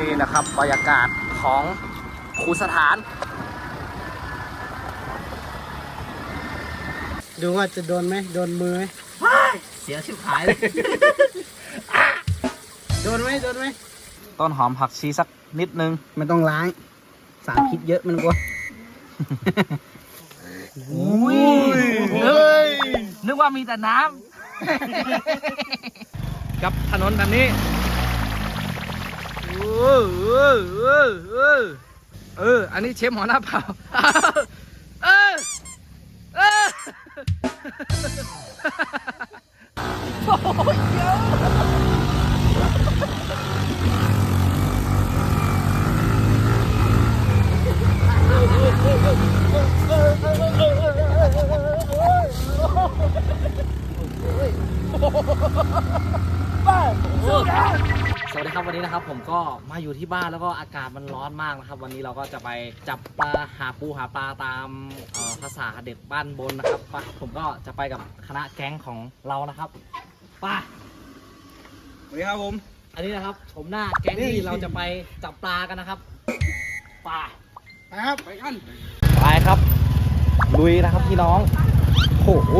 นี่นะครับบรรยากาศของคูสถาน ดูว่าจะโดนไหมโดนมือไหมเสียชิบหายเลยโดนไหมโดนไหมต้นหอมผักชีสักนิดนึงไม่ต้องล้าง สารพิษเยอะมันกลัวอุ้ยเฮ้ยนึกว่ามีแต่น้ำกับถนนแบบนี้ เออ อันนี้เชฟหมอหน้าเผาเออเออส ครับวันนี้นะครับผมก็มาอยู่ที่บ้านแล้วก็อากาศมันร้อนมากนะครับ วันนี้เราก็จะไปจับปลาหาปูหาปลาตามเอ่อภาษาเด็กบ้านบนนะครับไปผมก็จะไปกับคณะแก๊งของเรานะครับไป้าสวัสดีครับผม อันนี้นะครับชมหน้าแก๊งที่เราจะไปจับปลากันนะครับไป้าไปครับไปกันไปครับลุยนะครับพี่น้องโอ้โห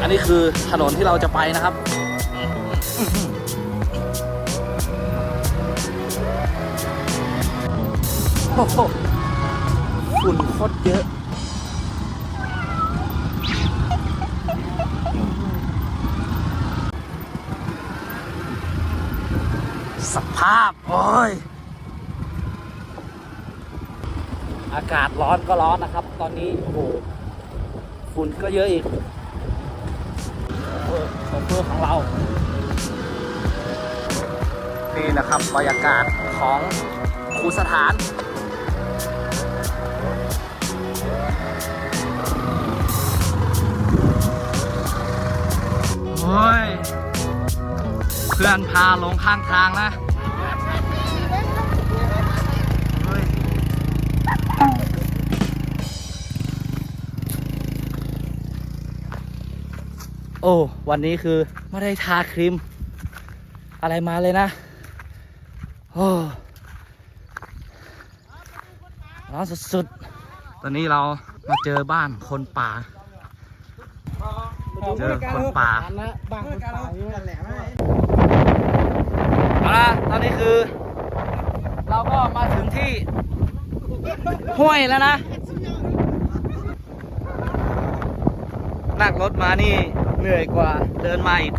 อันนี้คือถนนที่เราจะไปนะครับ โอ้โหฝุ่นโคตรเยอะสภาพ โอ้ย อากาศร้อนก็ร้อนนะครับ ตอนนี้ โอ้โหฝุ่นก็เยอะอีก โชเฟอร์ของเรา นี่นะครับบรรยากาศของคูสถานเฮ้ยเพื่อนพาลงข้างทางนะ อ้วันนี้คือไม่ได้ทาครีม อะไรมาเลยนะ โอ้ร้อนสุดๆ ตอนนี้เรามาเจอบ้านคนป่า เจอคนป่าบ้านคนป่าเอาละตอนนี้คือ เราก็มาถึงที่ห้วยแล้วนะนั่งรถมานี่เหนื่อยกว่าเดินมาอีก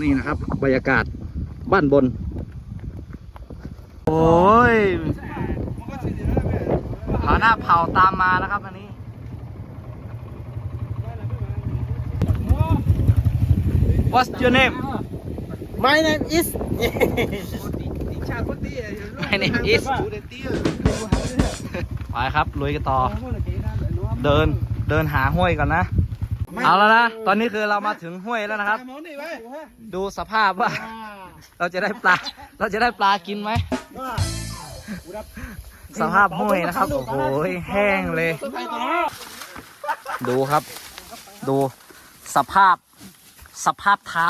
นี่นะครับ บรรยากาศบ้านบน โอ้ยเผาหน้าเผาตามมานะครับอันนี้ What's your name My name is My name is ไปครับลุยกันต่อ เดินเดินหาห้วยก่อนนะ เอาแล้วนะ ตอนนี้คือเรามาถึงห้วยแล้วนะครับดูสภาพว่า เราจะได้ปลา เราจะได้ปลากินไหม สภาพห้วยนะครับ โอ้โห แห้งเลย ดูครับ ดูสภาพ สภาพเท้า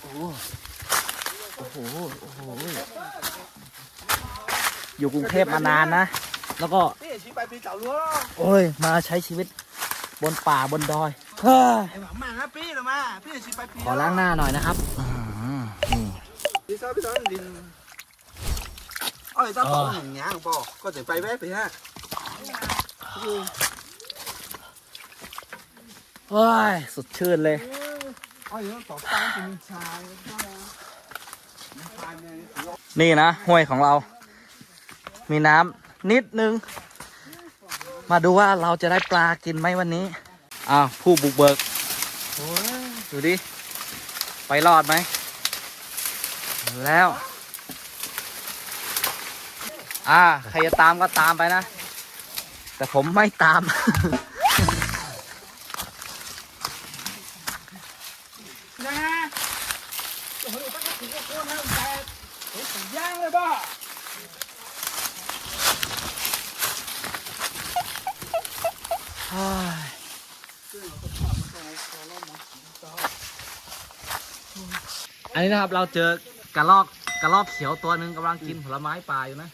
โอ้โห โอ้โหโอ้โหอยู่กรุงเทพมานานนะ แล้วก็โอ้ย มาใช้ชีวิตบนป่าบนดอยเฮ้ยมาฮะพี่หรือมาพี่ชิไปพี่ขอล้างหน้าหน่อยนะครับอื้อหือนี่พี่ซ้อพี่ซ้อดินเอ้ยต้องของอย่างเงี้ยปอก็จะไปแวะไปฮะเฮ้ยสดชื่นเลยเอ้ยต่อตั้งเป็นชายนี่นะห้วยของเรา มีน้ำ นิดนึง มาดูว่าเราจะได้ปลากินไหมวันนี้ อ้าว ผู้บุกเบิกดูดิ ไปรอดไหม แล้ว อ่า ใครจะตามก็ตามไปนะ แต่ผมไม่ตาม ย่างเลยบ้า อั นนี้นะครับเราเจอกระรอกกระรอกเขียวตัวหนึ่งกำลังกินผลไม้ป่าอยู่นะ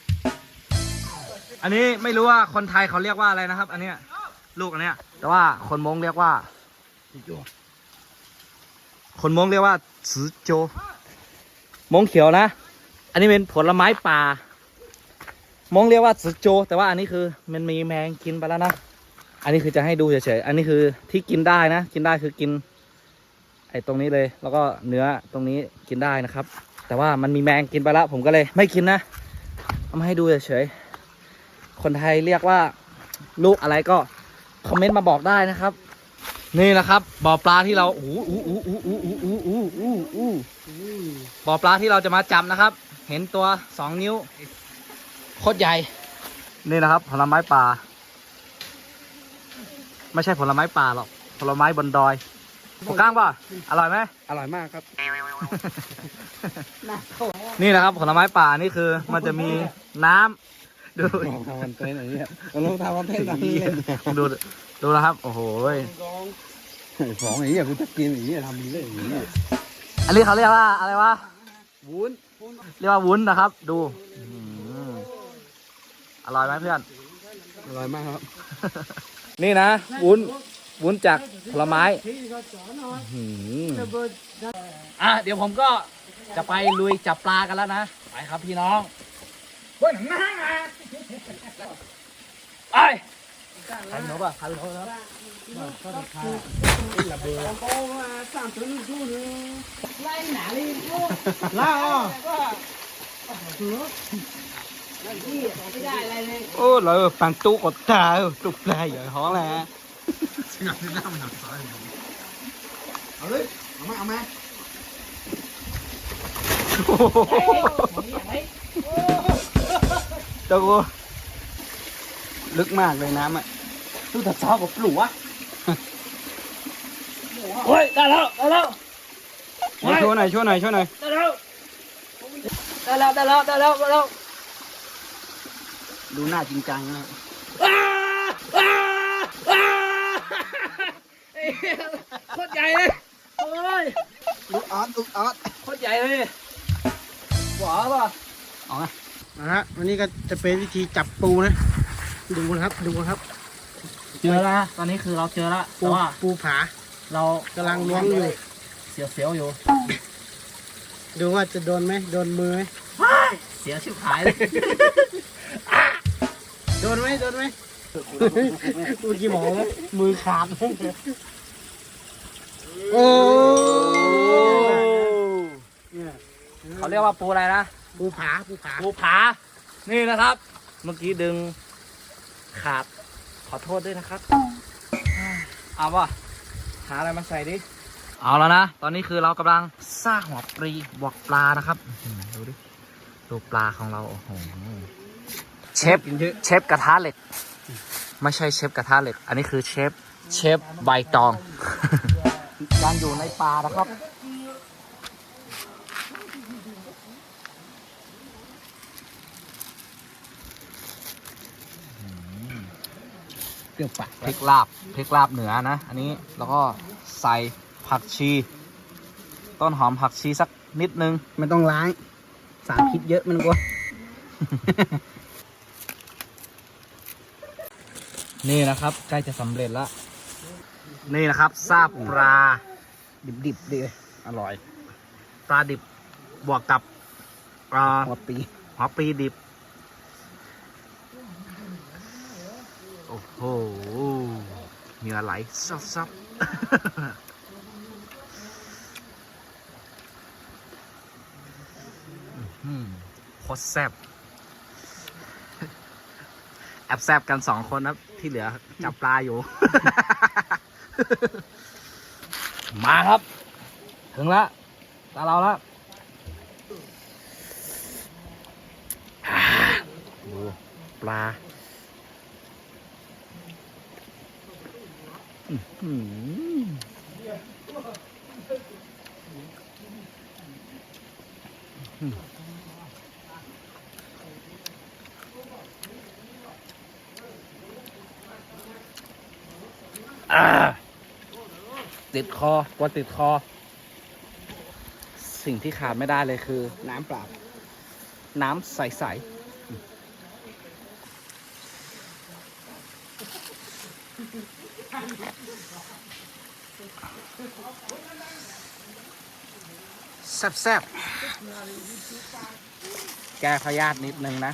อันนี้ไม่รู้ว่าคนไทยเขาเรียกว่าอะไรนะครับ อันเนี้ยลูกอันเนี้ย แต่ว่าคนมงเรียกว่า คนมงเรียกว่าสือโจ มงเขียวนะ อันนี้เป็นผลไม้ป่า มงเรียกว่าสือโจ แต่ว่าอันนี้คือมันมีแมงกินไปแล้วนะ อันนี้คือจะให้ดูเฉยๆ อันนี้คือที่กินได้นะ กินได้คือกิน อ้ตรงนี้เลย แล้วก็เนื้อตรงนี้กินได้นะครับ แต่ว่ามันมีแมงกินไปแล้วผมก็เลยไม่กินนะเอามาให้ดูเฉยๆคนไทยเรียกว่าลูกอะไรก็คอมเมนต์มาบอกได้นะครับ นี่นะครับบ่อปลาที่เราอู้อู้อู้อู้อู้อู้อู้อู้อู้อู้บ่อปลาที่เราจะมาจับนะครับ เห็นตัวสองนิ้วโคตรใหญ่ นี่นะครับผลไม้ป่า ไม่ใช่ผลไม้ป่าหรอกผลไม้บนดอย ปก้างป่ะอร่อยไหม อร่อยมากครับ นี่นะครับผลไม้ป่านี่คือ มันจะมีน้ำดูทำมันเต้นอะไรเนี่ยเราทำมันเต้นอะไรเนี่ยดูดูนะครับ โอ้โหยสองอย่างเงี้ยกูจะกินอย่างเงี้ยทำดีเลยอย่างเงี้ยอันนี้เขาเรียกว่าอะไรวะ วุ้นเรียกว่าวุ้นนะครับ ดูอื้อหืออร่อยไหมเพื่อน อร่อยมากครับ นี่นะวุ้น วุ้นจากผลไม้อื้อหืออะเดี๋ยวผมก็จะไปลุยจับปลากันแล้วนะ ไปครับพี่น้องเฮ้ยหนังหน้าไงไปใครเป็นนกอะใครเป็นนกนะล่าอะโอ้เราฟังตู้กดตาตุกปลาอยู่ห้องแล้ว 생각이 나면 없어요. 어디? 엄마, 엄마. đâu có lực mà người nam ạ tôi thật sao có lũ á ôi ta đâu ta đâu chỗ này chỗ này chỗ này ta đâu ta đâu ta đâu ta đâu ta đâu đủ nào chính trang nữa à, à. ใหญ่เลยโอ้ยลูกออสลูกออสโคตรใหญ่เลยหวาป่ะเอาไงนะฮะวันนี้ก็จะเป็นวิธีจับปูนะ ดูนะครับดูนะครับ เจอแล้วนะตอนนี้คือเราเจอแล้วปูแต่ว่าปูผา เรากำลังล้วงอยู่ เสียวเสียวๆอยู่ ดูว่าจะโดนไหมโดนมือไหมเสียวชิบหายเลย โดนไหมโดนไหมดูกี่หมอแล้วมือขาดโอ้เนี่ยเขาเรียกว่าปูอะไรนะปูผาปูผาปูผา นี่นะครับ เมื่อกี้ดึงขาดขอโทษด้วยนะครับ เอาป่ะหาอะไรมาใส่ดิ เอาแล้วนะ ตอนนี้คือเรากำลังซ่ากหัวปรีบวกปลานะครับอื้อหือดูดิดูปลาของเราโอ้โหเชฟกินเยอะเชฟกระทะเหล็ก ไม่ใช่เชฟกระทะเหล็ก อันนี้คือเชฟเชฟใบตอง การอยู่ในป่านะครับ เปรี้ยวปากพริกลาบพริกลาบเหนือนะ อันนี้แล้วก็ใส่ผักชี ต้นหอมผักชีสักนิดนึง ไม่ต้องล้าง สารพิษเยอะมันกลัวนี่นะครับ ใกล้จะสำเร็จแล้ว นี่นะครับซาบปลาดิบๆดีอร่อยปลาดิบบวกกับอ่าหัวปีหัวปลีดิบ โอ้โหเหงื่อไหลซับซับอื้อหือโคตรแซ่บแอบแซบกันสองคนนะที่เหลือจับปลาอยู่ มาครับ ถึงแล้วตาเราแล้วดูปลาอื้อหือ อ่า ติดคอกลัวติดคอ สิ่งที่ขาดไม่ได้เลยคือ น้ำเปล่า น้ำใส ๆแซ่บๆ แก้พยาธินิดนึงนะ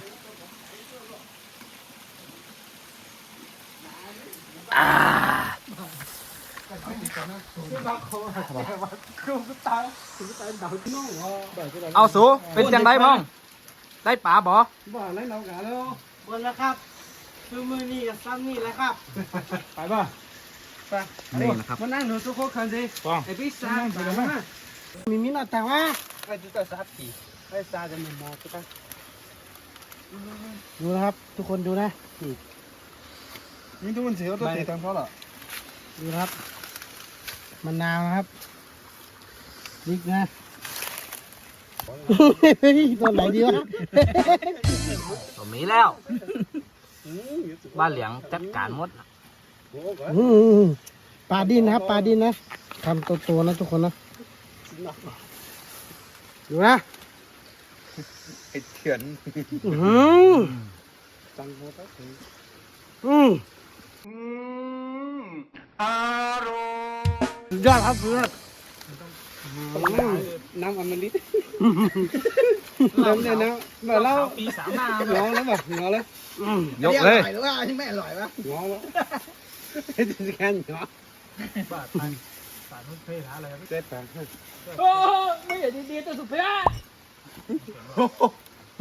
เอาสูเป็นจังไรพ้อง ได้ป๋าบอบอกแล้วเรากะแล้วบนแล้วครับคือมือนี่กับซ้ำนี่แหละครับ ไปป่ะไปนี่นะครับมานั่งดูทุกคนกันสิป้องไอพี่ซาไปแล้วมามีมินาแต่ว่าไอ้ที่ก็ซับปีไอ้ซาจะมีมอใช่ปะดูนะครับ ทุกคนดูนะนี่นี่ทุกคนเสียตัวเตะทางเขาเหรอดูนะครับ มะนาวนะครับนิกนะเฮ้ยตัวไหนดีวะผมมีแล้ว บ้านเหลียงจัดการหมดอืมปลาดินนะครับปลาดินนะทำตัวตัวๆนะทุกคนนะดูนะไอ้เถื่อนอื้อหือจังโมตัสอืมอารมสุด ยอดครับสุดยอดน้ำอมฤตน้ำเนี่ยนะแบบเราปีสามหน้างอแล้วแบบงอแล้วอืมยกเลยอร่อยหรือว่าที่ไม่อร่อยวะงอแล้วไอ้ที่แค่งอเจ็ดแปดโอ้ไม่ใช่ดีๆแต่สุดเพี้ย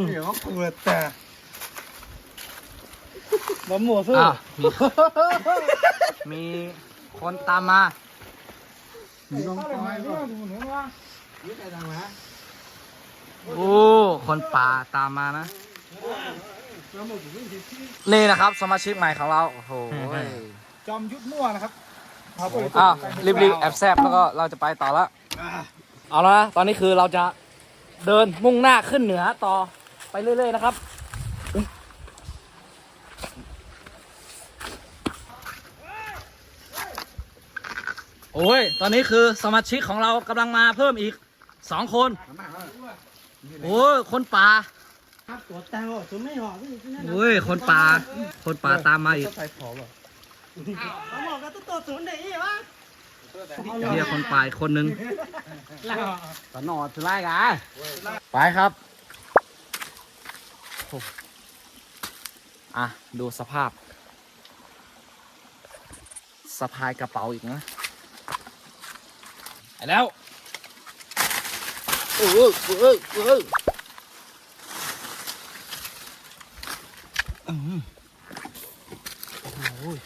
เดี๋ยวเปิดแต่บะหมูสู้อะมีมีคนตามมา ลงไปก็โอ้คนป่าตามมานะ นี่นะครับ สมาชิกใหม่ของเรา โอ้โหจอมยุทธมั่วนะครับอ้าวรีบๆแอบแซบแล้วก็เราจะไปต่อละเอาแล้วนะ ตอนนี้คือเราจะเดินมุ่งหน้าขึ้นเหนือต่อไปเรื่อย ๆ นะครับ โอ้ย ตอนนี้คือสมาชิกของเรากำลังมาเพิ่มอีกสองคน โอ้ย คนป่าครับตัวแตงตัวไม่หอมนี่ที่นั่นนะโอ้ย คนป่า คนป่าตามมาอีกใส่ผอมอะเขาบอกกันตัวศูนย์เดี๋ยววะเรียกคนป่าอีกคนนึงตอนนอนสุดไล่กันไปครับโอ้อะ ดูสภาพสะพายกระเป๋าอีกนะ ไปแล้วเออเออเอออืมโอ้ย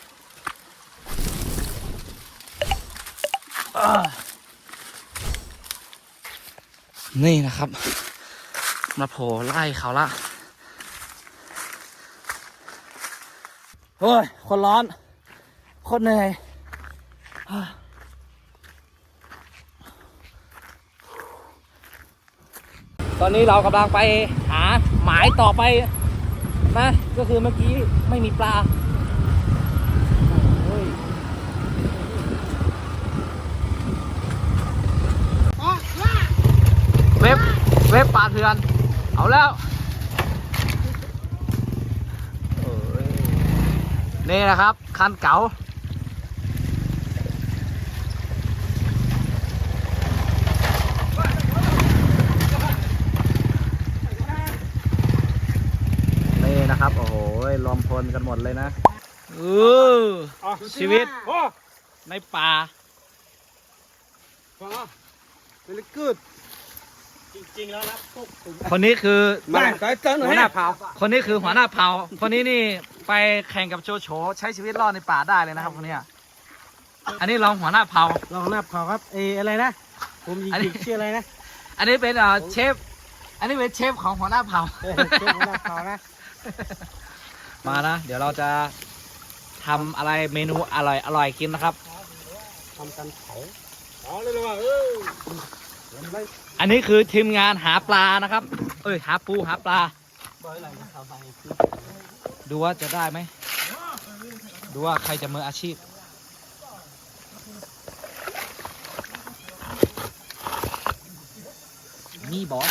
อ่านี่นะครับ มาโผล่ไล่เขาละโอ้ย คนร้อน คนเหนื่อยอ่า ตอนนี้เรากำลังไปหาหมายต่อไปนะก็คือเมื่อกี้ไม่มีปลาเว็บเว็บปลาเถื่อน เอาแล้วนี่นะครับ คันเก๋า นี่นะครับ โอ้โหรวมพลกันหมดเลยนะเออชีวิตโอ้ในป่าฟ้าเวลกูดจริงๆแล้วนะพวกผมคนนี้คือมาไก่เติ้ลหัวหน้าเผ่าคนนี้คือหัวหน้าเผ่าคนนี้นี่ไปแข่งกับโจโฉใช้ชีวิตรอดในป่าได้เลยนะครับคนเนี้ยอันนี้รองหัวหน้าเผ่าลองหน้าเผาครับเอออะไรนะ ผมยิงอันนี้ๆชื่ออะไรนะอันนี้เป็นเอ่อเชฟ อันนี้เป็นเชฟของหัวหน้าเผ่าเออชื่อหน้าเผานะ มานะ เดี๋ยวเราจะทำอะไรเมนูอร่อยอร่อยกินนะครับทำกันเผาอ๋อเลยเลยว่ะเออเดี๋ยวมันไล่อันนี้คือทีมงานหาปลานะครับ เอ้ยหาปูหาปลา ดูว่าจะได้ไหม ดูว่าใครจะมืออาชีพมีบอส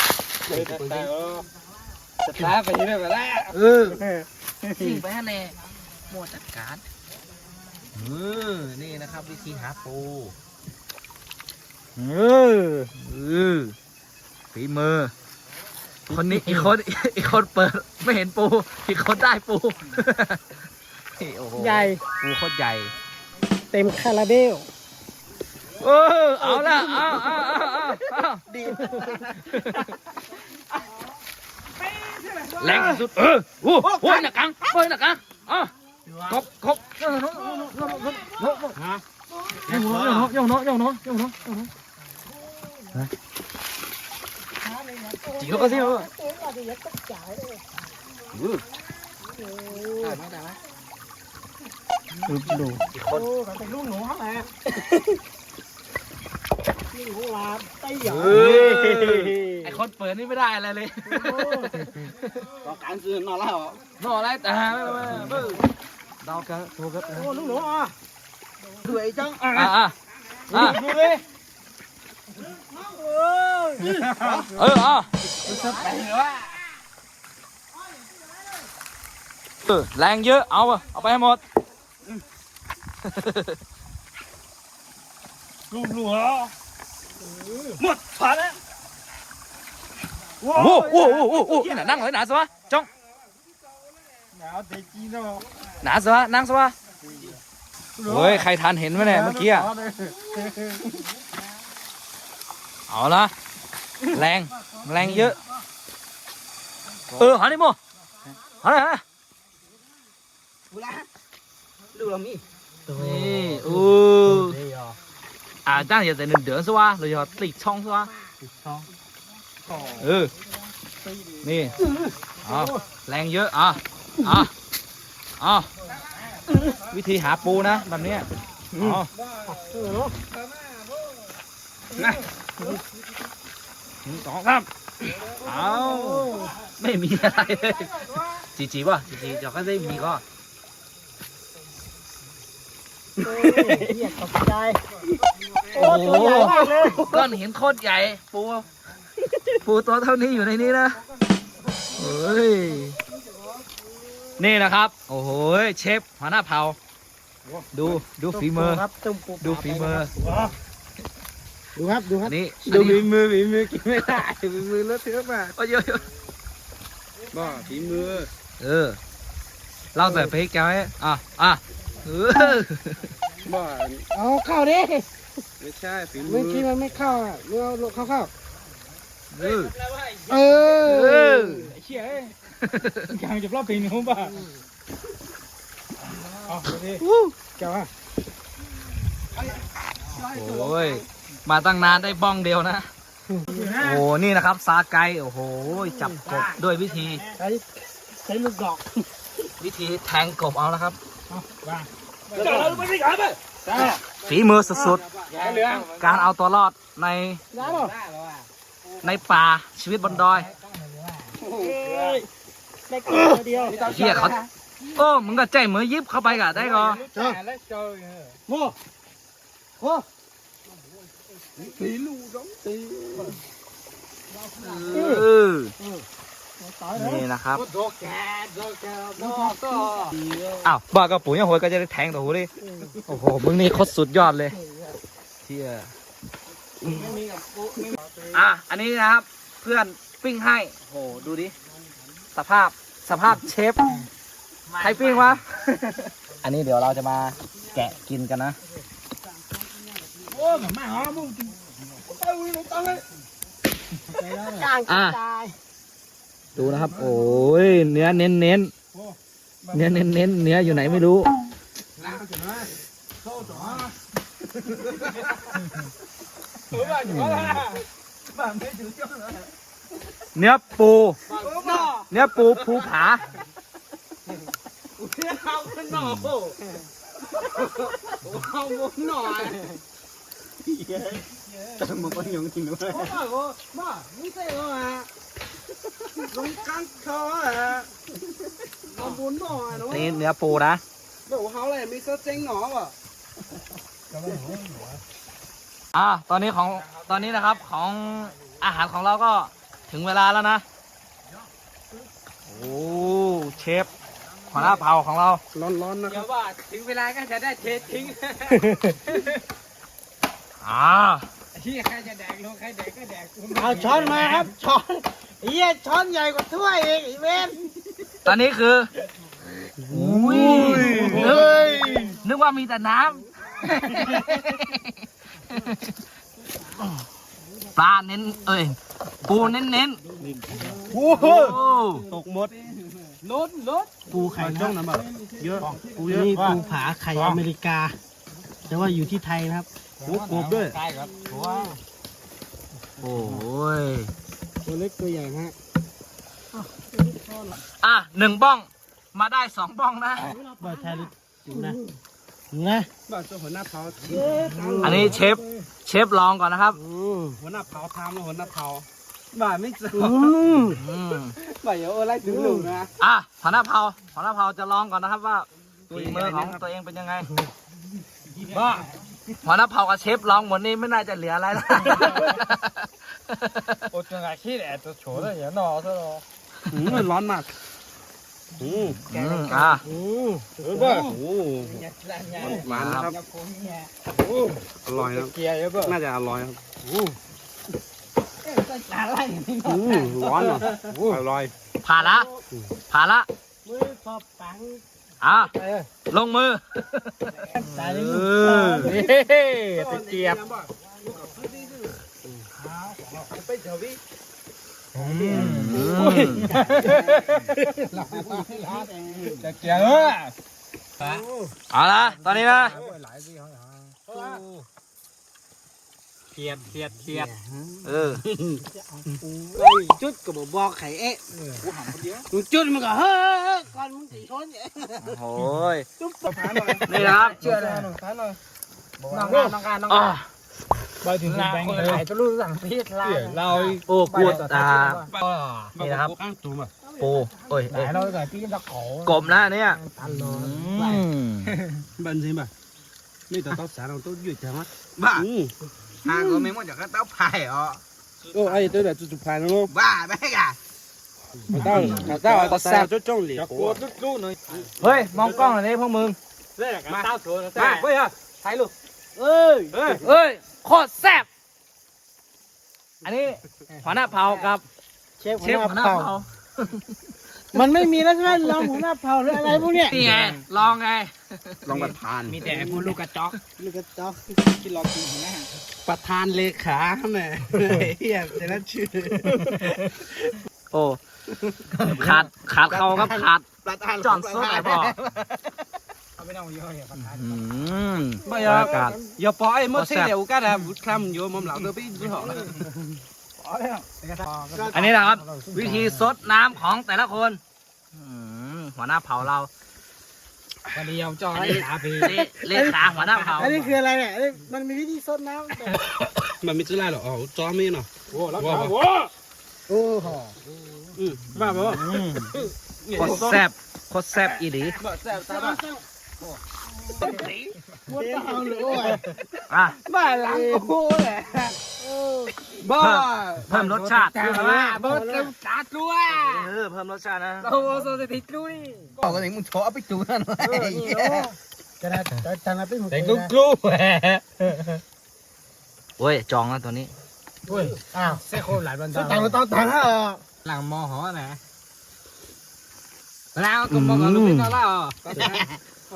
จะท้าไปยังไงไปแล้วเออ สิ่งไปฮะแน่หมวดจัดการเออนี่นะครับ วิธีหาปูเออเออฝีมือ คนนี้อีกคนอีกคนเปิดไม่เห็นปู อีกคนได้ปูนี่โอ้โหใหญ่ปูโคตรใหญ่ เต็มคาราเบลเออเอาละเอาเอาเอาเอาเอาดี แรงที่สุด เออโอ้โหหนักกังเฮ้ยหนักกังอ่ะครบครบเนาะเนาะเนาะเนาะฮะเนาะเนาะเนาะเนาะเนาะเนาะเนาะ chỉ có cái gì không? Ừ. Đại má đại má. Ừ, đồ. Chỉ con. Cái lúc nó hả? ได้ไหมดูดูอีกคนโอ้เป็นลูกหนูเขาแหละนี่หัวไต้หยอเฮ้ยไอคนเปิดนี่ไม่ได้อะไรเลยก็การซื้อนอนแล้วนออะไรแต่ไม่ไม่ไม่ดาวกันตัวกันโอ้ลูกหนูอะด้วยจังอะอะอะดูเลยเออเอออะไปเหรอเออแรงเยอะ เอาอะเอาไปให้หมดลูกหนูเหรอหมดผ่านแล้วโอ้โหโอ้โหโอ้โหหนานั่งเลยหนาสิวะจ้องหนาวแต่จีโน่หนาสิวะนั่งสิวะเฮ้ยใครทันเห็นไหมเนี่ยเมื่อกี้อะเอาละแรงแรงเยอะ เออหาดิโมหาดิฮะดูละดูเรามีนี่โอ้ อา啊，但也在那得是吧？那要自เ冲是吧？冲。嗯。你。啊，แรงเยอะอะอะอะวิธีหาปูนะแบบนี้อ๋อหนึ่งสองสามเอาไม่มีอะไรจีจีวะจีจีเดี๋ยวก็ได้มีก็ เรียกตกใจโอ้โหตัวใหญ่มากเลยก้อนหินโคตรใหญ่ ปู ปูตัวเท่านี้อยู่ในนี้นะเฮ้ย นี่นะครับ โอ้โหเชฟหัวหน้าเผา ดูดูฝีมือ ครับตุ้มปูดูฝีมือ ดูครับดูคอัรับนนี้ดูอันฝีนี้มือฝีมือกินไม่ได้ฝีมือเลอะเทอะมากโอ้ยเยอะบ่ฝีมือ เออ เล่าใส่ไปให้แกไว้อะอะ เออบ่เอาเข้าดิไม่ใช่ฝีเมื่มืออกี้มันไม่เข้าอะเมื่อเอาเข้าเข้าเออเออเออเชี่ยยังจะรอบปีนู้นป่ะเอาดิเจ้าอะโอ้ยมาตั้งนานได้บ้องเดียวนะ โอ้โหนี่นะครับซาไกโอ้โห จับกบด้วยวิธีใช้ใช้ลูกดอกวิธีแทงกบเอาแล้วครับ ฝีมือสุดๆ การเอาตัวรอดในในป่าชีวิตบนดอยเฮียเขาโอ้มึงก็ใจเหมือยิบเข้าไปกะได้ก็โมโอ้ตีลูกน้องตีเออ นี่นะครับโดแกโดแกโดก็อ้าวบ้าก็ปุ๋ยยังหัวก็จะได้แทงตัวหูดิโอ้โหมึงนี่โคตรสุดยอดเลยเฮียอะอันนี้นะครับ เพื่อนปิ้งให้โอ้โหดูดิสภาพสภาพเชฟใครปิ้งวะอันนี้เดี๋ยวเราจะมาแกะกินกันนะโอ้ยมาหามึงเอาวิ่งตั้งเลยกลางอะตาย ดูนะครับ โอ้ยเนื้อเน้นเน้นเนื้อเน้นเน้นเนื้ออยู่ไหนไม่รู้เนื้อปูเนื้อปูภูผาเอาขนหน่อยเอาหมดหน่อยแต่มันก็ยังจริงด้วยโอ้บ้าโอ้บ้าไม่ใช่หรอฮะ ลงกลางคอฮะลงบุญบ่อยเนาะนี่เนื้อปูนะเดี๋ยวเขาเลยมีเสื้อเจ๊งหนอวะอ่าตอนนี้ของตอนนี้นะครับของอาหารของเราก็ถึงเวลาแล้วนะ โอ้เชฟหัวหน้าเผาของเรา ร้อนๆนะคเดี๋รัยบวว่าถึงเวลาก็จะได้เททิ้ง อ่า ที่ใครจะแดกลงใครแดกก็แดกเอาช้อนมาครับช้อนเฮียช้อนใหญ่กว่าถ้วยเองอีเวนตอนนี้คืออุ้ยนึกนึกว่ามีแต่น้ำปลาเน้น เอ้ยปูเน้นเน้นๆโอ้โหตกหมดลดลดปูไข่จ้องนะแบบเยอะปูเยอะนี่ปูผาไข่อเมริกา แต่ว่าอยู่ที่ไทยนะครับโอ้กบด้วย ใช่ครับว้าโอ้ยตัวเล็กตัวใหญ่ฮะอะหนึ่งบ้อง มาได้สองบ้องนะ บ่ไทยดูนะนะบ่เจ้าหัวหน้าเผาอันนี้เชฟ เชฟลองก่อนนะครับ หัวหน้าเผาทำแล้วหัวหน้าเผาบ่าไม่เจออืมบ่าอย่าเอาอะไรถึงหลุมนะอะหัวหน้าเผาหัวหน้าเผาจะลองก่อนนะครับว่าฝีมือของตัวเองเป็นยังไงบ้า หัวหน้าเผากับเชฟลองหมดนี่ไม่น่าจะเหลืออะไรแล้วโอ้จังไงขี้แดดตัวโฉเลยอย่าหนอซะหรออืมร้อนมากอืมอืมอะอืมเออบ่โอ้หวานนะครับอร่อยนะเกียร์เยอะเบ้อน่าจะอร่อยครับอืมอืมร้อนอะอร่อยผ่านละผ่านละมือพอปัง อะลงมือตายเลยเออนี่ตะเกียบอืมตะเกียบเออเอาละตอนนี้นะ เกียดเกียดเกียดเออเฮ้ยจุดก็บอกบอกไข่เอ๊ะมึงจุดมันก็เฮ้ยก่อนมึงตีชนเนี่ยโอ้ยจุ๊บประพานหน่อยนี่นะครับเชื่อเลยหน่อยพานหน่อยน้องการน้องการน้องอ๋อไปถึงแบงค์เลยจะรู้สั่งพีดลาเราโอ้กูตานี่นะครับข้างตูมอะปูโอ้ยไหนเอ้ยเราใส่พี่ตะขอกลมนะอันเนี่ยตันเลอืยมบันใช่ไหมนี่แต่ต้องสารเราต้องหยุดใช่ไหมบ้า อืมหางก็ไม่หมดจากก็เต้าไผ่อ๋อโอ้ไอ้ตัวแบบจุดๆพานนะลูกบ้าไม่กะมาตั้งมาตั้งเอาแซ่บจ้องเหลียวกลัวตุ๊ดลูกหน่อยเฮ้ย มองกล้องหน่อยนี่พวกมึง มาเต้าโถมาเฮ้ยถ่ายลูกเอ้ยเฮ้ย เอ้ยโคตรแซ่บ อันนี้หัวหน้าเผากับ เชฟเชฟหัวหน้าเผา มันไม่มีแล้วใช่ไหมรองหัวหน้าเผาหรืออะไรพวกเนี้ยนี่ไงลองไงลองประทานมีแต่พูลูกกระจอกลูกกระจอกกินรอกินหัวหน้าประธานเลขาแม่เฮียแต่ละชื่อโอ้ขาดขาดเขาครับขาดประทานจอนสดไหนบอกเอาไม่ต้องเยอะอย่าพันอืมไม่บรรยากาศอย่าปล่อยมดเสียวกันนะบุตรคำโยมอมเหล่าเดอร์บี้บุตรหอก อันนี้นะครับ วิธีซดน้ำของแต่ละคนอืมหัวหน้าเผาเราวันนี้ยอมจออันเลนี้ยขาพีเลเลขาหัวหน้าเผาอันนี้คืออะไรเนี่ยอันนี้มันมีวิธีซดน้ำมันไม่ใช่ไรหรอกอ๋อจอมีเนาะโอ้แล้วโอ้โอ้โหอืมบ้าบ่อืมโคตรแซ่บโคตรแซ่บอีหลีบ้าแซ่บตาบ้า บ้าเอาเลยโอ้ยอะบ้าหลังโอ้แหละบ้าเพิ่มรสชาติแต่ว่าบดเต็มตาตัวเออเพิ่มรสชาตินะโอ้โหโซติดลุยบอกกันเองมึงโชว์เอาไปจูนั่นเลยจะได้จะได้เป็นแต่กุ๊กกลูโอ้ยจองแล้วตัวนี้อุ้ยอ้าวเซ่โคหลายบันดาต่างต่างต่างฮะหลังมอหอนะแล้วก็บอกกับลูกพี่ก็เล่า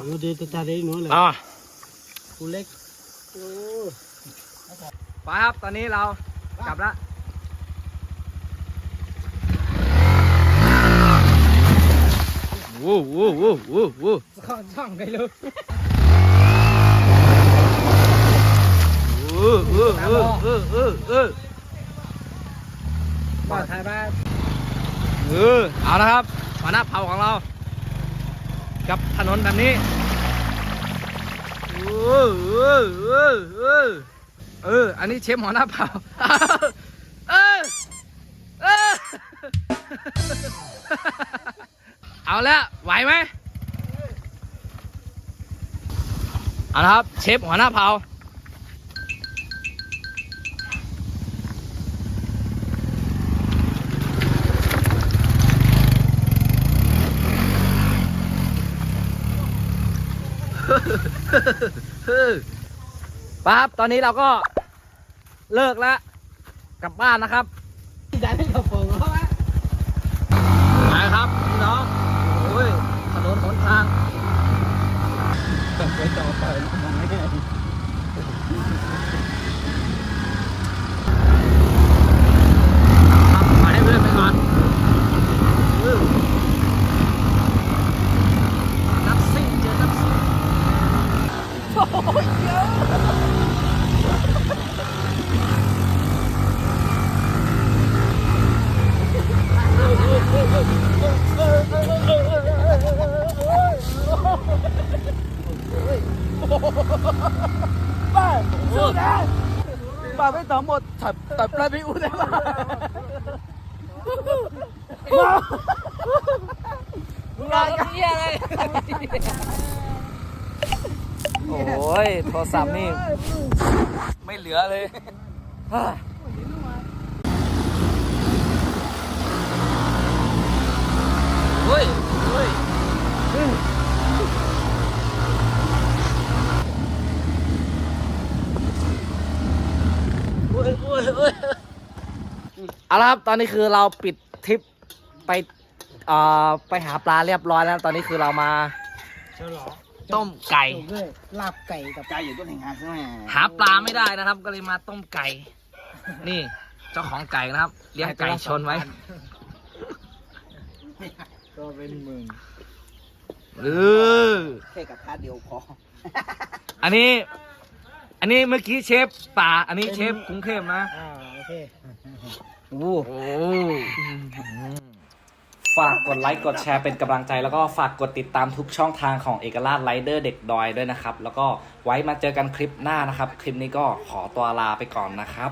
ดูดีตาดีหนูเลยอ่ะกูเล็กไปครับ ตอนนี้เรากลับละวู้วู้วู้วู้วู้ข้าวช่องไปเลยวู้วู้วู้วู้วู้วู้บ้านไทยบ้านเออ เอาละครับหัวหน้าเผาของเรา กับถนนแบบนี้ วู้วู้วู้วู้เออ อันนี้เชฟหัวหน้าเผาเออเออเอาแล้วไหวไหมเอาละครับ เชฟหัวหน้าเผ่า ปั๊บตอนนี้เราก็เลิกแล้วกลับบ้านนะครับได้กับผมเขาอะไปครับพี่น้องโอ้ยถนนหนทาง ไปต่อไปมองไม่ได้ ครับมาให้เพื่อนไปก่อนอื้อนักซิ่งเจอนักซิ่งโอ้ย ป้าไม่ต่อหมดถับตับปลาไปอุ่นได้ป่ะ งานเที่ยอะไร โอ้ย โทร ศัพท์นี่ ไม่เหลือเลยเฮ้ยเฮ้ยโอ้ยโอ้ยอ้ยเอาละครับตอนนี้คือเราปิดทริปไปเอ่อไปหาปลาเรียบร้อยแล้ว ตอนนี้คือเรามาเจ้าหรอ ต้มไก่ด้วยลาบไก่กับไก่อยู่ต้นแห่งงานใช่ไหมหาปลาไม่ได้นะครับ ก็เลยมาต้มไก่ นี่เจ้าของไก่นะครับเลี้ยงไก่ชนไว้ ก็เป็นหมื่นเออแค่กับทาเดียวพอ อันนี้ อันนี้เมื่อกี้เชฟป่า อันนี้เชฟกรุงเทพนะ อ่าโอเค โอ้โห ฝากกดไลค์กดแชร์เป็นกำลังใจ แล้วก็ฝากกดติดตามทุกช่องทางของเอกราชไรเดอร์เด็กดอยด้วยนะครับ แล้วก็ไว้มาเจอกันคลิปหน้านะครับ คลิปนี้ก็ขอตัวลาไปก่อนนะครับ